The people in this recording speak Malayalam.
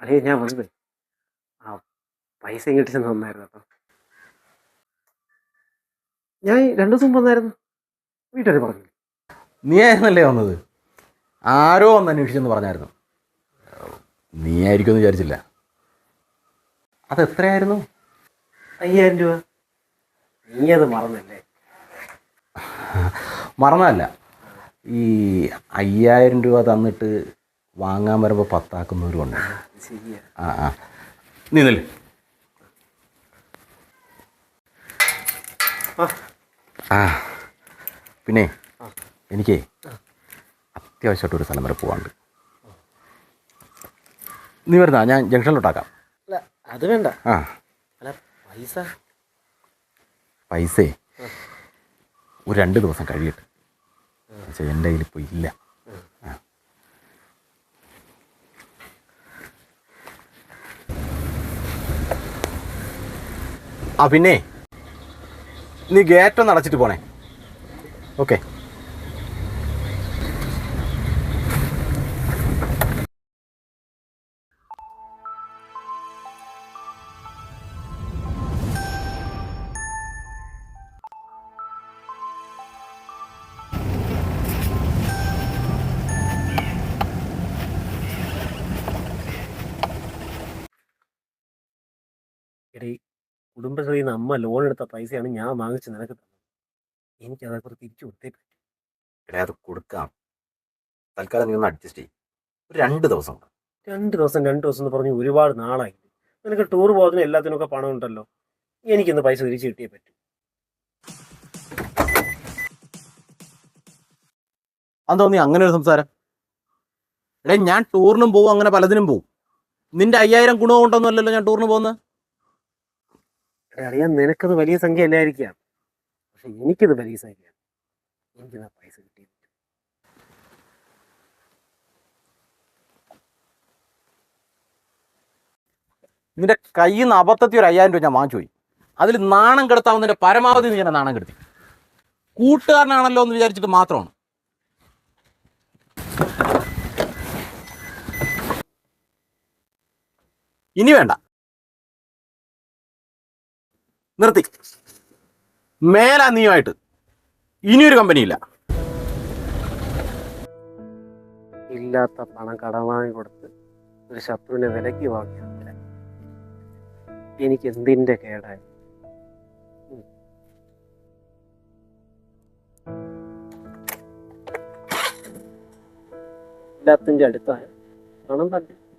അളിയ ഞാൻ വന്നത് ആ പൈസ ഇങ്ങോട്ട് ചെന്ന് തന്നായിരുന്നു അപ്പം ഞാൻ രണ്ടു ദിവസം വന്നായിരുന്നു. വീട്ടുകാർ പറഞ്ഞു. നീ ആയിരുന്നല്ലേ വന്നത്? ആരോ ഒന്ന് അന്വേഷിച്ചെന്ന് പറഞ്ഞായിരുന്നു. നീ ആയിരിക്കുമെന്ന് വിചാരിച്ചില്ല. അത് എത്രയായിരുന്നു? അയ്യായിരം രൂപ. നീ അത് മറന്നല്ലേ? മറന്നല്ല ഈ അയ്യായിരം രൂപ തന്നിട്ട് വാങ്ങാൻ വരുമ്പോൾ പത്താക്കുന്നവരുമുണ്ട് ആ ആ നീ നില്ല് ആ. ആ. പിന്നെ എനിക്കേ അത്യാവശ്യമായിട്ട് ഒരു സ്ഥലം വരെ പോകാണ്ട് നീ വരുന്ന? ഞാൻ ജംഗ്ഷനിലോട്ടാക്കാം. അല്ല അത് വേണ്ട. ആ. അല്ല പൈസ. പൈസേ ഒരു രണ്ട് ദിവസം കഴിയട്ടെ. പക്ഷേ എന്റെ കയ്യിൽ ഇപ്പോൾ ഇല്ല. ആ. ആ പിന്നെ. നീ ഗേറ്റ് ഒന്ന് അടച്ചിട്ട് പോണേ. ഓക്കെ. കുടുംബശ്രീയിൽ നിന്ന് അമ്മ ലോൺ എടുത്ത പൈസയാണ് ഞാൻ വാങ്ങിച്ച് നിനക്ക് തന്നത്. എനിക്ക് അതേക്കുറിച്ച് തിരിച്ചു കൊടുത്തേ പറ്റൂ. എടേ അത് കൊടുക്കാം. തൽക്കാലം നീ ഒന്ന് അഡ്ജസ്റ്റ് ചെയ്യും. ഒരു രണ്ട് ദിവസം കൂടെ. രണ്ട് ദിവസം രണ്ട് ദിവസം എന്ന് പറഞ്ഞ് ഒരുപാട് നാളായി. നിനക്ക് ടൂർ പോകുന്നതിന് എല്ലാത്തിനൊക്കെ പണം ഉണ്ടല്ലോ. എനിക്കിന്ന് പൈസ തിരിച്ചു കിട്ടിയേ പറ്റൂ. അതെന്തോ നീ അങ്ങനെ ഒരു സംസാരം? എടേ ഞാൻ ടൂറിനും പോവും അങ്ങനെ പലതിനും പോവും. നിന്റെ അയ്യായിരം ഗുണം ഉണ്ടോന്നല്ലോ ഞാൻ ടൂറിന് പോകുന്നത്? എടേ, അറിയാൻ നിനക്കത് വലിയ സംഖ്യ അല്ലായിരിക്കാം പക്ഷെ എനിക്കത് വലിയ സംഖ്യയാണ്. എനിക്കിന്ന് ആ പൈസ കിട്ടി നിന്റെ കയ്യിൽ നിന്ന് അബദ്ധത്തിൽ ഒരു അയ്യായിരം രൂപ ഞാൻ വാങ്ങിച്ചു പോയി. അതിൽ നാണം കെടുത്താവുന്നതിന്റെ പരമാവധി നീ എന്നെ നാണം കെടുത്തി. കൂട്ടുകാരനാണല്ലോ എന്ന് വിചാരിച്ചിട്ട് മാത്രമാണ്. ഇനി വേണ്ട. നിർത്തി. മേലാ നീയുമായിട്ട്. ഇനിയൊരു കമ്പനിയില്ല. ഇല്ലാത്ത പണം കടം വാങ്ങി കൊടുത്ത് ഒരു ശത്രുവിനെ വിലക്ക് വാങ്ങിയ എനിക്ക് എന്തിന്റെ കേടായി. എല്ലാത്തിന്റെ അടുത്തായ പണം തന്നെ.